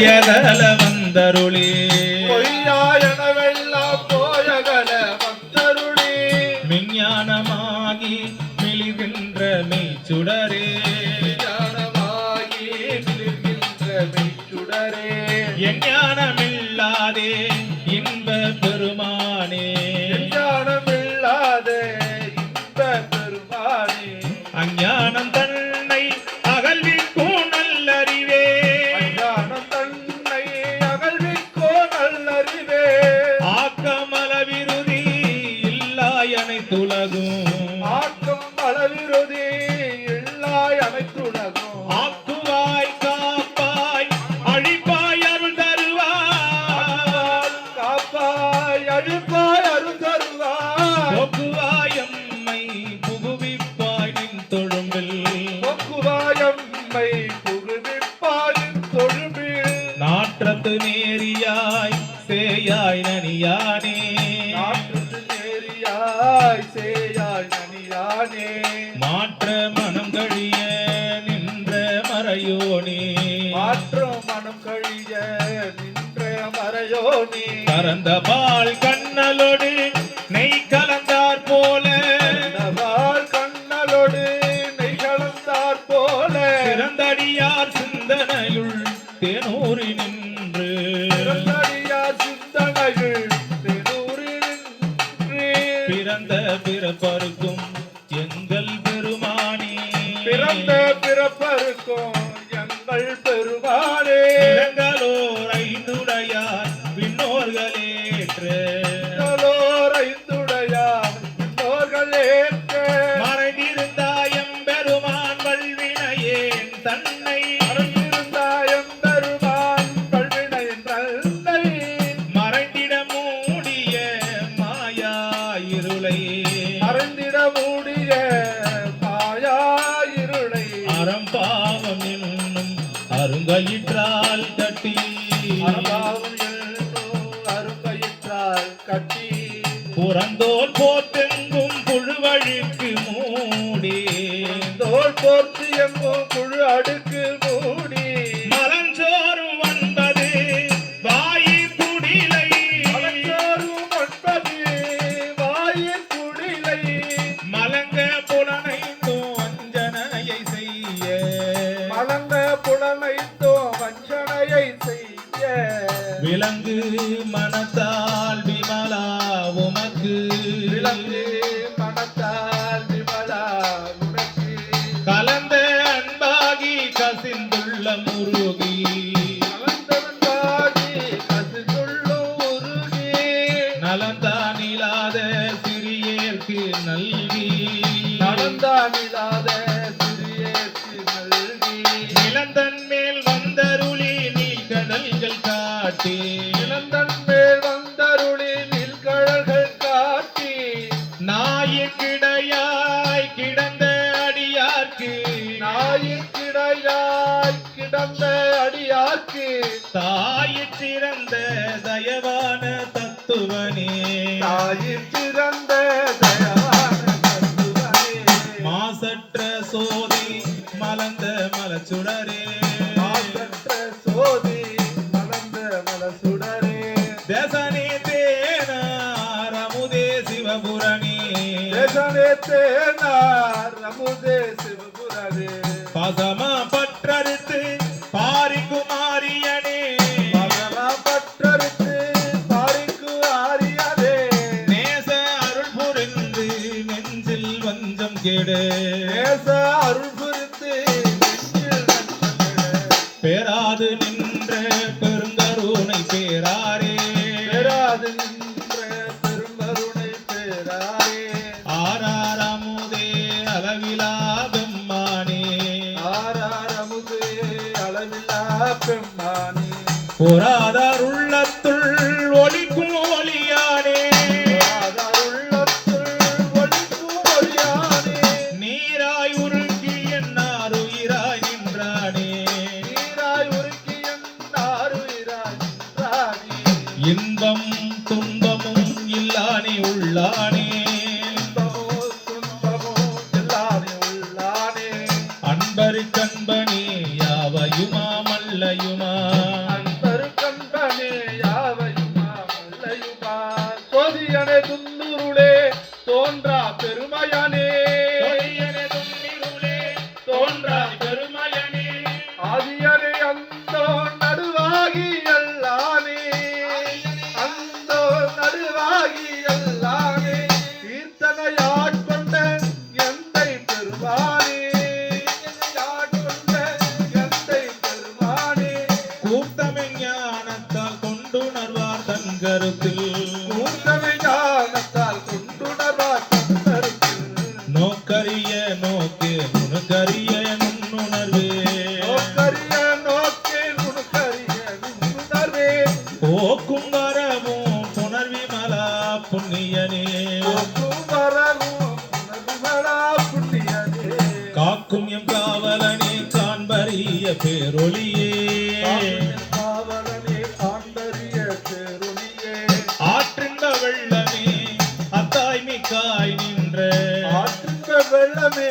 எதல வந்தருளே. பொய்யாயனவெல்லாம் போயகல வந்தருளி. விஞ்ஞானமாகி மிளிகின்ற மெய்ச்சுடரே. ஞானமாகி மிளிர்கின்ற மெய்ச்சுடரே. எஞ்ஞானமில்லாதே நாற்றத்து நேரியாய் சேயாய் நனியானே. நாட்டுக்கு நேரியாய் சேயாய் நனியானே. மாற்ற மனம் கழிய நின்ற மறையோனே. மாற்றம் மனம் கழிய நின்ற மறையோனே. கறந்த பால் கண்ணலோடு இருளை மறந்திட மூடிய மாயா இருளை அறம்பாவம் என்னும் அருங்கயிற்றால் கட்டி. அறபாவம் என்னும் அருங்கயிற்றால் கட்டி. புறந்தோல் போத்தெங்கும் புழுவழுக்கு மூடி. தோல் போர்த்து எங்கும் குழு அடுக்கு மூடி. மனத்தால் விமலா உமக்கு. விலங்கு காட்டி இளந்தன் மேல் வந்தருளி நில்கழல்கள் காட்டி நாயிற்கிடையாய் கிடந்த அடியார்க்கு நாயின் கிடையாய் கிடந்த அடியார்க்கு தாயிற் சிறந்த தயவான தத்துவனே. தாயிற் தேசனே தேனார் அமுதே சிவபுரனே பசமா பற்றறுத்து பாரிக்குமாரியனே பகலா பற்றறுத்து பாரிக்கு ஆரியதே நேச அருள் புரிந்து நெஞ்சில் வஞ்சம் கெடு. நேச அருள் புரித்து நெஞ்சில். பேராது நின்ற பெம்மானே பொறாதார் உள்ளத்துள் ஒளிக்கும் ஒளியானே நீராய் உருகி என்னார் உயிராய் நின்றானே. நீராய் உருக்கி என்னாருயிராய் ராணி இன்பம் துன்பமும் இல்லானே உள்ளானே. இன்பமோ துன்பமோ எல்லாமே உள்ளானே. அன்பரு புண்ணியனே காக்கும் எம் காவலனே காண்பறிய பேரொழியே. ஆற்றிந்த வெள்ளமே அத்தாய்மிக்காய் நின்ற. ஆற்றிந்த வெள்ளமே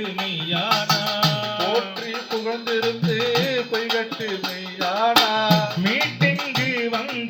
பொய்கட்டு மெய்யானா போற்றி புகழ்ந்திருந்து பொய்கட்டு மெய்யானா? மீட்டிங்கு வந்த